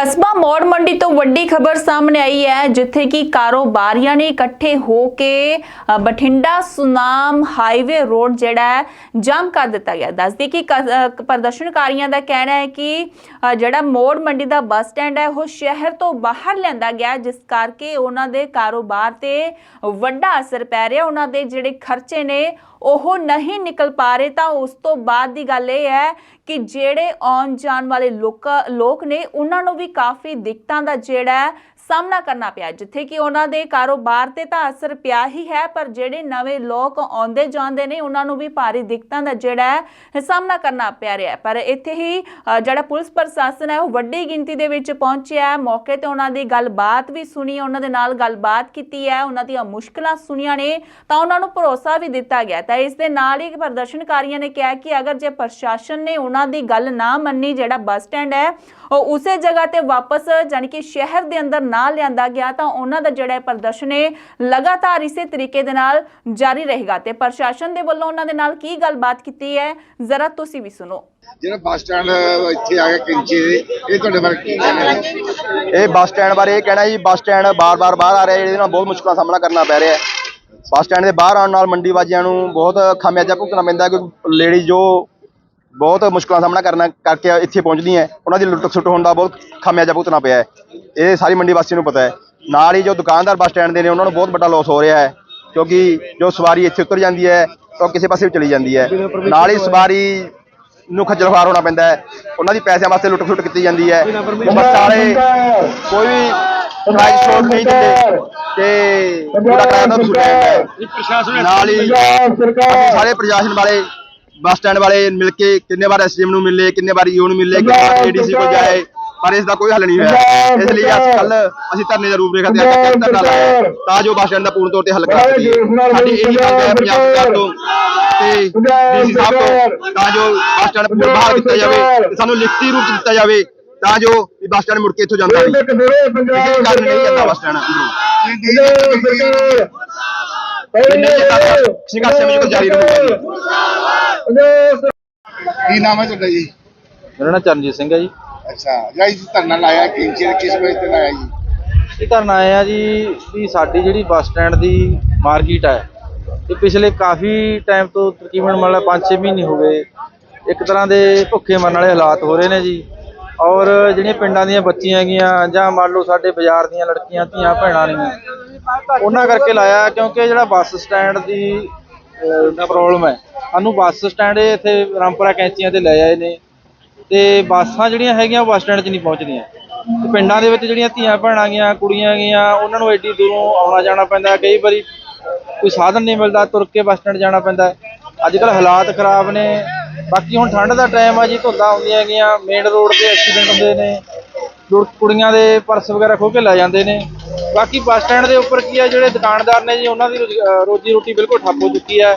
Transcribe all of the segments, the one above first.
ਕਸਬਾ ਮੋੜ ਮੰਡੀ ਤੋਂ ਵੱਡੀ ਖਬਰ ਸਾਹਮਣੇ ਆਈ ਹੈ, ਜਿੱਥੇ ਕਿ ਕਾਰੋਬਾਰੀਆਂ ਨੇ ਇਕੱਠੇ ਹੋ ਕੇ ਬਠਿੰਡਾ ਸੁਨਾਮ ਹਾਈਵੇ ਰੋਡ ਜਿਹੜਾ ਜਾਮ ਕਰ ਦਿੱਤਾ ਗਿਆ। ਦੱਸਦੀ ਕਿ ਕ- ਪ੍ਰਦਰਸ਼ਨਕਾਰੀਆਂ ਦਾ ਕਹਿਣਾ ਹੈ ਕਿ ਜਿਹੜਾ ਮੋੜ ਮੰਡੀ ਦਾ ਬੱਸ ਸਟੈਂਡ ਹੈ, ਉਹ ਸ਼ਹਿਰ ਤੋਂ ਬਾਹਰ ਲਿਆਂਦਾ ਗਿਆ, ਜਿਸ ਕਰਕੇ ਉਹਨਾਂ ਦੇ ਕਾਰੋਬਾਰ ਤੇ ਵੱਡਾ ਅਸਰ ਪੈ ਰਿਹਾ। ਉਹਨਾਂ ਦੇ ਜਿਹੜੇ ਖਰਚੇ ਨੇ, ਉਹ ਨਹੀਂ ਨਿਕਲ ਪਾ ਰਹੇ। ਤਾਂ ਉਸ ਤੋਂ ਬਾਅਦ ਦੀ ਗੱਲ ਇਹ ਹੈ ਕਿ ਜਿਹੜੇ ਆਉਣ ਜਾਣ ਵਾਲੇ ਲੋਕ ਲੋਕ ਨੇ, ਉਹਨਾਂ ਨੂੰ ਵੀ ਕਾਫੀ ਦਿੱਕਤਾਂ ਦਾ ਜਿਹੜਾ ਸਾਹਮਣਾ ਕਰਨਾ ਪਿਆ ਜਿੱਥੇ ਕਿ ਉਹਨਾਂ ਦੇ ਕਾਰੋਬਾਰ ਤੇ ਤਾਂ ਅਸਰ ਪਿਆ ਹੀ ਹੈ, ਪਰ ਜਿਹੜੇ ਨਵੇਂ ਲੋਕ ਆਉਂਦੇ ਜਾਂਦੇ ਨੇ, ਉਹਨਾਂ ਨੂੰ ਵੀ ਭਾਰੀ ਦਿੱਕਤਾਂ ਦਾ ਜਿਹੜਾ ਹੈ, ਸਾਹਮਣਾ ਕਰਨਾ ਪੈ ਰਿਹਾ ਪਰ ਇੱਥੇ ਹੀ ਜਿਹੜਾ ਪੁਲਿਸ ਪ੍ਰਸ਼ਾਸਨ ਹੈ, ਉਹ ਵੱਡੀ ਗਿਣਤੀ ਦੇ ਵਿੱਚ ਪਹੁੰਚਿਆ ਮੌਕੇ ਤੇ ਉਹਨਾਂ ਦੀ ਗੱਲਬਾਤ ਵੀ ਸੁਣੀ, ਉਹਨਾਂ ਦੇ ਨਾਲ ਗੱਲਬਾਤ ਕੀਤੀ ਹੈ, ਉਹਨਾਂ ਦੀਆਂ ਮੁਸ਼ਕਲਾਂ ਸੁਣੀਆਂ ਨੇ, ਤਾਂ ਉਹਨਾਂ ਨੂੰ ਭਰੋਸਾ ਵੀ ਦਿੱਤਾ ਗਿਆ ਤਾਂ ਇਸ ਦੇ ਨਾਲ ਹੀ ਪ੍ਰਦਰਸ਼ਨਕਾਰੀਆਂ ਨੇ ਕਿਹਾ ਕਿ ਅਗਰ ਜੇ ਪ੍ਰਸ਼ਾਸਨ ਨੇ ਉਹਨਾਂ ਦੀ ਗੱਲ ਨਾ ਮੰਨੀ, ਜਿਹੜਾ ਬੱਸ ਸਟੈਂਡ ਹੈ, ਉਹ ਉਸੇ ਜਗ੍ਹਾ ਤੇ ਵਾਪਸ, ਜਾਣੀ ਕਿ ਸ਼ਹਿਰ ਦੇ ਅੰਦਰ ਨਾ ਲਿਆਂਦਾ ਗਿਆ ਤਾਂ ਉਹਨਾਂ ਦਾ ਜਿਹੜਾ ਪ੍ਰਦਰਸ਼ਨ ਹੈ ਲਗਾਤਾਰ ਇਸੇ ਤਰੀਕੇ ਦੇ ਨਾਲ ਜਾਰੀ ਰਹੇਗਾ। ਤੇ ਪ੍ਰਸ਼ਾਸਨ ਦੇ ਵੱਲੋਂ ਉਹਨਾਂ ਦੇ ਨਾਲ ਕੀ ਗੱਲਬਾਤ ਕੀਤੀ ਹੈ? ਜ਼ਰਾ ਤੁਸੀਂ ਵੀ ਸੁਣੋ। ਜਿਹੜਾ ਬੱਸ ਸਟੈਂਡ ਇੱਥੇ ਆ ਗਿਆ ਕਿੰਚੇ ਇਹ ਤੁਹਾਡੇ ਬਾਰੇ ਕੀ ਕਹਿਣਾ ਹੈ? ਇਹ ਬੱਸ ਸਟੈਂਡ ਬਾਰੇ ਇਹ ਕਹਿਣਾ ਜੀ ਬੱਸ ਸਟੈਂਡ ਬਾਰ-ਬਾਰ ਬਾਹਰ ਆ ਰਿਹਾ ਜਿਹਦੇ ਨਾਲ ਬਹੁਤ ਮੁਸ਼ਕਲਾਂ ਦਾ ਸਾਹਮਣਾ ਕਰਨਾ ਪੈ ਰਿਹਾ ਹੈ। ਬੱਸ ਸਟੈਂਡ ਦੇ ਬਾਹਰ ਆਉਣ ਨਾਲ ਮੰਡੀ ਵਾਜਿਆਂ ਨੂੰ ਬਹੁਤ ਖਾਮਿਆਜਾ ਭੁਗਤਣਾ ਪੈਂਦਾ ਹੈ ਕਿਉਂਕਿ ਲੇਡੀ ਜੋ ਬਹੁਤ ਮੁਸ਼ਕਲਾਂ ਦਾ ਸਾਹਮਣਾ ਕਰਨਾ ਕਰਕੇ ਇੱਥੇ ਪਹੁੰਚਦੀਆਂ ਹੈ, ਉਹਨਾਂ ਦੀ ਲੁੱਟ ਖਸੁੱਟ ਹੋਣ ਦਾ ਬਹੁਤ ਖਾਮਿਆਜਾ ਭੁਗਤਣਾ ਪਿਆ ਹੈ। ਇਹ ਸਾਰੀ ਮੰਡੀ ਵਾਸੀਆਂ ਨੂੰ ਪਤਾ ਹੈ। ਨਾਲ ਹੀ ਜੋ ਦੁਕਾਨਦਾਰ ਬੱਸ ਸਟੈਂਡ ਦੇ ਨੇ, ਉਹਨਾਂ ਨੂੰ ਬਹੁਤ ਵੱਡਾ ਲਾਸ ਹੋ ਰਿਹਾ ਹੈ। ਕਿਉਂਕਿ ਜੋ ਸਵਾਰੀ ਇੱਥੇ ਉਤਰ ਜਾਂਦੀ ਹੈ ਤਾਂ ਉਹ ਕਿਸੇ ਪਾਸੇ ਵੀ ਚਲੀ ਜਾਂਦੀ ਹੈ। ਨਾਲ ਹੀ ਸਵਾਰੀ ਨੂੰ ਖੱਜਲ ਖੁਆਰ ਹੋਣਾ ਪੈਂਦਾ ਹੈ। ਉਹਨਾਂ ਦੀ ਪੈਸਿਆਂ ਵਾਸਤੇ ਲੁੱਟ ਖਸੁੱਟ ਕੀਤੀ ਜਾਂਦੀ ਹੈ। ਬੱਸ ਵਾਲੇ ਕੋਈ ਵੀ ਪ੍ਰਾਈਸ ਛੋਟ ਨਹੀਂ ਦਿੰਦੇ। ਤੇ ਪੂਰਾ ਕਿਰਾਇਆ ਉਹਨਾਂ ਨੂੰ ਹੈ। ਨਾਲ ਹੀ ਸਾਰੇ ਪ੍ਰਸ਼ਾਸਨ ਵਾਲੇ, ਬੱਸ ਸਟੈਂਡ ਵਾਲੇ ਮਿਲ ਕੇ ਕਿੰਨੇ ਵਾਰ ਐਸਡੀਐਮ ਨੂੰ ਮਿਲੇ, ਕਿੰਨੇ ਵਾਰ ਈਓ ਨੂੰ ਮਿਲੇ, ਕਿੰਨੇ ਵਾਰ ਏਡੀਸੀ ਕੋਲ ਜਾਏ। ਪਰ ਇਸ ਦਾ ਕੋਈ ਹੱਲ ਨਹੀਂ ਹੋਇਆ। ਇਸ ਲਈ ਅੱਜ ਕੱਲ ਅਸੀਂ ਧਰਨੇ ਦਾ ਰੂਪਰੇਖਾ ਤਿਆਰ ਕਰਕੇ ਧਰਨਾ ਲਾਇਆ। ਤਾਂ ਜੋ ਬੱਸ ਸਟੈਂਡ ਦਾ ਪੂਰਨ ਤੌਰ ਤੇ ਹੱਲ ਕਰਾ ਸਕੀਏ। ਸਾਡੀ ਇਹੀ ਮੰਗ ਹੈ ਪੰਜਾਬ ਸਰਕਾਰ ਤੋਂ ਤੇ ਡੀਸੀ ਸਾਹਿਬ ਤੋਂ ਤਾਂ ਜੋ ਬੱਸ ਸਟੈਂਡ ਪੂਰਨ ਬਾਹਰ ਕੀਤਾ ਜਾਵੇ ਤੇ ਸਾਨੂੰ ਲਿਖਤੀ ਰੂਪ ਚ ਦਿੱਤਾ ਜਾਵੇ ਤਾਂ ਜੋ ਵੀ ਬੱਸ ਸਟੈਂਡ ਮੁੜ ਕੇ ਇੱਥੋਂ ਜਾਂਦਾ ਨਹੀਂ ਕਿਸੇ ਕਾਰਨ ਨਹੀਂ ਜਾਂਦਾ ਬੱਸ ਸਟੈਂਡ ਜਾਰੀ ਰਹੂਗਾ ਕੀ ਨਾਮ ਹੈ ਤੁਹਾਡਾ ਜੀ? ਮੇਰਾ ਨਾਮ ਚਰਨਜੀਤ ਸਿੰਘ ਹੈ ਜੀ। ਅੱਛਾ ਜਿਹੜਾ ਇਸ ਧਰਨਾ ਲਾਇਆ ਕਿੰਚੇ ਕਿਸ ਵਜ੍ਹਾ ਤੇ ਲਾਇਆ ਜੀ? ਇਹ ਧਰਨਾ ਆਏ ਆ ਜੀ ਵੀ ਸਾਡੀ ਜਿਹੜੀ ਬੱਸ ਸਟੈਂਡ ਦੀ ਮਾਰਕੀਟ ਹੈ, ਇਹ ਪਿਛਲੇ ਕਾਫੀ ਟਾਈਮ ਤੋਂ ਤਕਰੀਬਨ ਮੰਨ ਲਾ 5-6 ਮਹੀਨੇ ਹੋ ਗਏ, ਇੱਕ ਤਰ੍ਹਾਂ ਦੇ ਭੁੱਖੇ ਮਰਨ ਵਾਲੇ ਹਾਲਾਤ ਹੋ ਰਹੇ ਨੇ ਜੀ। ਔਰ ਜਿਹੜੀਆਂ ਪਿੰਡਾਂ ਦੀਆਂ ਬੱਚੀਆਂ ਹੈਗੀਆਂ ਜਾਂ ਮੰਨ ਲਓ ਸਾਡੇ ਬਾਜ਼ਾਰ ਦੀਆਂ ਲੜਕੀਆਂ, ਧੀਆਂ, ਭੈਣਾਂ ਨੇ ਉਹਨਾਂ ਕਰਕੇ ਲਾਇਆ ਕਿਉਂਕਿ ਜਿਹੜਾ ਬੱਸ ਸਟੈਂਡ ਦੀ ਪ੍ਰੋਬਲਮ ਹੈ। ਸਾਨੂੰ ਬੱਸ ਸਟੈਂਡ ਇੱਥੇ ਰਾਮਪੁਰਾ ਕੈਂਚੀਆਂ ਤੇ ਲੈ ਆਏ ਨੇ। ਤੇ ਬੱਸਾਂ ਜਿਹੜੀਆਂ ਹੈਗੀਆਂ ਉਹ ਬੱਸ ਸਟੈਂਡ 'ਚ ਨਹੀਂ ਪਹੁੰਚਦੀਆਂ। ਤੇ ਪਿੰਡਾਂ ਦੇ ਵਿੱਚ ਜਿਹੜੀਆਂ ਧੀਆਂ ਭੈਣਾਂ ਗੀਆਂ, ਕੁੜੀਆਂ ਗੀਆਂ, ਉਹਨਾਂ ਨੂੰ ਐਡੀ ਦੂਰੋਂ ਆਉਣਾ ਜਾਣਾ ਪੈਂਦਾ। ਕਈ ਵਾਰੀ ਕੋਈ ਸਾਧਨ ਨਹੀਂ ਮਿਲਦਾ, ਤੁਰ ਕੇ ਬੱਸ ਸਟੈਂਡ ਜਾਣਾ ਪੈਂਦਾ। ਅੱਜ ਕੱਲ ਹਾਲਾਤ ਖਰਾਬ ਨੇ। ਬਾਕੀ ਹੁਣ ਠੰਡ ਦਾ ਟਾਈਮ ਆ ਜੀ, ਧੁੰਦਾਂ ਹੁੰਦੀਆਂ ਗੀਆਂ ਮੇਨ ਰੋਡ ਤੇ ਐਕਸੀਡੈਂਟ ਹੁੰਦੇ ਨੇ। ਲੋਕ ਕੁੜੀਆਂ ਦੇ ਪਰਸ ਵਗੈਰਾ ਖੋਹ ਕੇ ਲੈ ਜਾਂਦੇ ਨੇ। ਬਾਕੀ ਬੱਸ ਸਟੈਂਡ ਦੇ ਉੱਪਰ ਕੀ ਆ, ਜਿਹੜੇ ਦੁਕਾਨਦਾਰ ਨੇ ਜੀ, ਉਹਨਾਂ ਦੀ ਰੋਜ਼ੀ- ਰੋਜੀ ਰੋਟੀ ਬਿਲਕੁਲ ਠੱਪ ਹੋ ਚੁੱਕੀ ਹੈ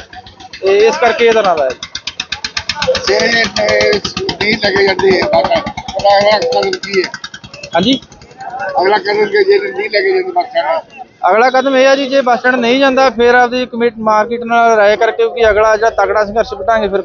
ਤੇ ਇਸ ਕਰਕੇ ਇਹ ਤਰ੍ਹਾਂ ਦਾ ਹੈ। ਜੇ ਨਹੀਂ ਲੱਗੇ ਜਾਂਦੇ ਅਗਲਾ ਕਦਮ ਕੀ ਹੈ? ਹਾਂਜੀ? ਅਗਲਾ ਕਦਮ ਕਿ ਜੇ ਨਹੀਂ ਲੱਗੇ ਜਾਂਦੇ ਸਟੈਂਡ ਅਗਲਾ ਕਦਮ ਇਹ ਆ ਜੀ ਜੇ ਬੱਸ ਸਟੈਂਡ ਨਹੀਂ ਜਾਂਦਾ ਫਿਰ ਆਪਦੀ ਕਮੇਟੀ ਮਾਰਕੀਟ ਨਾਲ ਰਾਏ ਕਰਕੇ ਕਿ ਅਗਲਾ ਜਿਹੜਾ ਤਗੜਾ ਸੰਘਰਸ਼ ਵਧਾਂਗੇ ਫਿਰ